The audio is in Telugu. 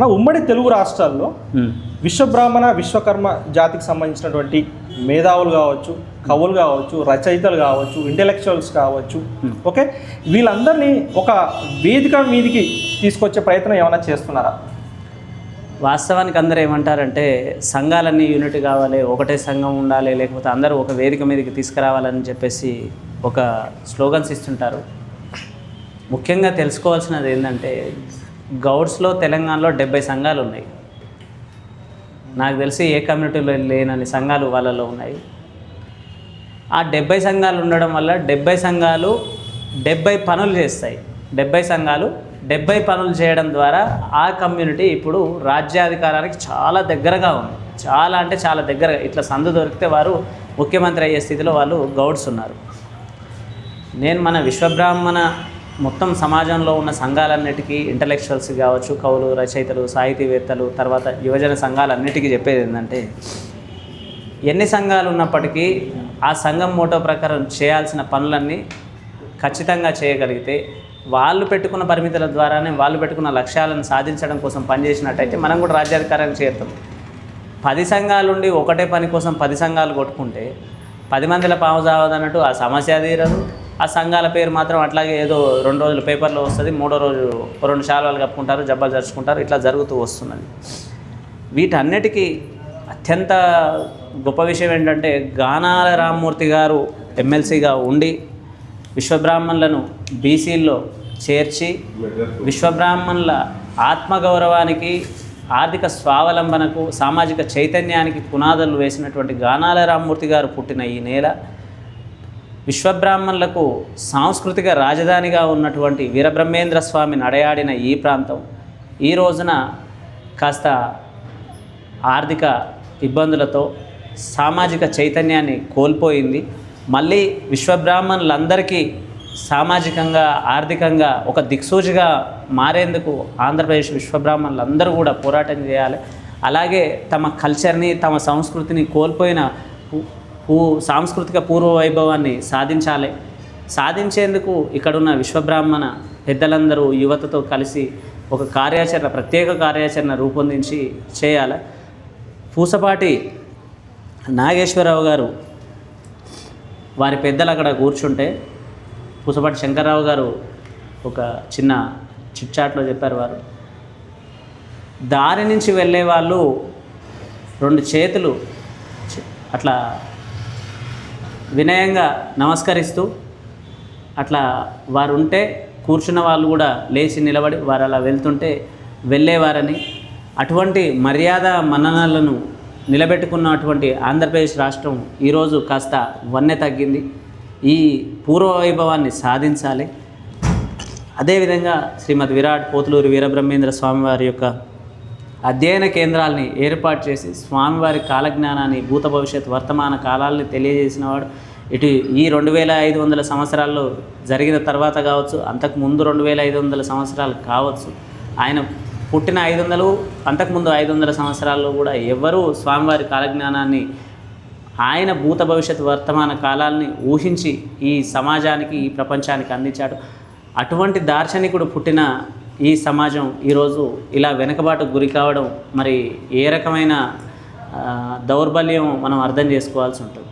మన ఉమ్మడి తెలుగు రాష్ట్రాల్లో. విశ్వబ్రాహ్మణ విశ్వకర్మ జాతికి సంబంధించినటువంటి మేధావులు కావచ్చు కవులు కావచ్చు రచయితలు కావచ్చు ఇంటెలెక్చువల్స్ కావచ్చు ఓకే? వీళ్ళందరినీ ఒక వేదిక మీదికి తీసుకొచ్చే ప్రయత్నం ఏమైనా చేస్తున్నారా? వాస్తవానికి అందరూ ఏమంటారంటే సంఘాలన్నీ యూనిట్ కావాలి ఒకటే సంఘం ఉండాలి లేకపోతే అందరూ ఒక వేదిక మీదకి తీసుకురావాలని చెప్పేసి ఒక స్లోగన్స్ ఇస్తుంటారు. ముఖ్యంగా తెలుసుకోవాల్సినది ఏంటంటే గౌడ్స్లో తెలంగాణలో డెబ్బై సంఘాలు ఉన్నాయి. నాకు తెలిసి ఏ కమ్యూనిటీలో లేనని సంఘాలు వాళ్ళలో ఉన్నాయి. ఆ డెబ్బై సంఘాలు ఉండడం వల్ల డెబ్బై సంఘాలు డెబ్బై పనులు చేస్తాయి. డెబ్బై సంఘాలు డెబ్బై పనులు చేయడం ద్వారా ఆ కమ్యూనిటీ ఇప్పుడు రాజ్యాధికారానికి చాలా దగ్గరగా ఉంది. చాలా అంటే చాలా దగ్గరగా ఇట్లా సందు దొరికితే వారు ముఖ్యమంత్రి అయ్యే స్థితిలో వాళ్ళు గౌడ్స్ ఉన్నారు. నేను మన విశ్వబ్రాహ్మణ మొత్తం సమాజంలో ఉన్న సంఘాలన్నిటికీ ఇంటలెక్చువల్స్ కావచ్చు కవులు రచయితలు సాహితీవేత్తలు తర్వాత యువజన సంఘాలన్నిటికీ చెప్పేది ఏంటంటే ఎన్ని సంఘాలు ఉన్నప్పటికీ ఆ సంఘం మోటో ప్రకారం చేయాల్సిన పనులన్నీ ఖచ్చితంగా చేయగలిగితే వాళ్ళు పెట్టుకున్న పరిమితుల ద్వారానే వాళ్ళు పెట్టుకున్న లక్ష్యాలను సాధించడం కోసం పనిచేసినట్టయితే మనం కూడా రాజ్యాధికారానికి చేరుతాం. పది సంఘాలుండి ఒకటే పని కోసం పది సంఘాలు కొట్టుకుంటే పది మందిల పాము చావదన్నట్టు ఆ సమస్య తీరదు. ఆ సంఘాల పేరు మాత్రం అట్లాగే ఏదో రెండు రోజులు పేపర్లో వస్తుంది మూడో రోజు రెండు శాలువాలు కప్పుకుంటారు జబ్బలు జరుచుకుంటారు ఇట్లా జరుగుతూ వస్తున్నది వీటన్నిటికీ అత్యంత గొప్ప విషయం ఏంటంటే గానాల రామ్మూర్తి గారు ఎమ్మెల్సీగా ఉండి విశ్వబ్రాహ్మణులను బీసీల్లో చేర్చి విశ్వబ్రాహ్మణుల ఆత్మగౌరవానికి ఆర్థిక స్వావలంబనకు సామాజిక చైతన్యానికి పునాదులు వేసినటువంటి గానాల రామ్మూర్తి గారు పుట్టిన ఈ నేల విశ్వబ్రాహ్మణులకు సాంస్కృతిక రాజధానిగా ఉన్నటువంటి వీరబ్రహ్మేంద్ర స్వామి నడయాడిన ఈ ప్రాంతం ఈ రోజున కాస్త ఆర్థిక ఇబ్బందులతో సామాజిక చైతన్యాన్ని కోల్పోయింది. మళ్ళీ విశ్వబ్రాహ్మణులందరికీ సామాజికంగా ఆర్థికంగా ఒక దిక్సూచిగా మారేందుకు ఆంధ్రప్రదేశ్ విశ్వబ్రాహ్మణులందరూ కూడా పోరాటం చేయాలి. అలాగే తమ కల్చర్ని తమ సంస్కృతిని కోల్పోయిన పూ- సాంస్కృతిక పూర్వ వైభవాన్ని సాధించాలి. సాధించేందుకు ఇక్కడున్న విశ్వబ్రాహ్మణ పెద్దలందరూ యువతతో కలిసి ఒక కార్యాచరణ ప్రత్యేక కార్యాచరణ రూపొందించి చేయాలి. పూసపాటి నాగేశ్వరరావు గారు వారి పెద్దలు అక్కడ కూర్చుంటే పూసపాటి శంకర్రావు గారు ఒక చిన్న చిట్చాట్లో చెప్పారు వారు. దారి నుంచి వెళ్ళే వాళ్ళు రెండు చేతులు అట్లా వినయంగా నమస్కరిస్తూ అట్లా వారు ఉంటే కూర్చున్న వాళ్ళు కూడా లేచి నిలబడి వారు అలా వెళ్తుంటే వెళ్ళేవారని అటువంటి మర్యాద మన్ననలను నిలబెట్టుకున్నటువంటి ఆంధ్రప్రదేశ్ రాష్ట్రం ఈరోజు కాస్త వన్నె తగ్గింది. ఈ పూర్వ వైభవాన్ని సాధించాలి. అదేవిధంగా శ్రీమద్ విరాట్ పోతులూరి వీరబ్రహ్మేంద్ర స్వామివారి యొక్క అధ్యయన కేంద్రాల్ని ఏర్పాటు చేసి స్వామివారి కాలజ్ఞానాన్ని భూత భవిష్యత్ వర్తమాన కాలాల్ని తెలియజేసినవాడు ఇటు ఈ రెండు వేల ఐదు వందల సంవత్సరాల్లో జరిగిన తర్వాత కావచ్చు అంతకు ముందు రెండు వేల ఐదు వందల సంవత్సరాలు కావచ్చు. ఆయన పుట్టిన ఐదు వందలు అంతకుముందు ఐదు వందల సంవత్సరాల్లో కూడా ఎవ్వరూ స్వామివారి కాలజ్ఞానాన్ని ఆయన భూత భవిష్యత్ వర్తమాన కాలాల్ని ఊహించి ఈ సమాజానికి ఈ ప్రపంచానికి అందించాడు. అటువంటి దార్శనికుడు పుట్టిన ఈ సమాజం ఈరోజు ఇలా వెనుకబాటుకు గురి కావడం మరి ఏ రకమైన దౌర్బల్యం మనం అర్థం చేసుకోవాల్సి ఉంటుంది.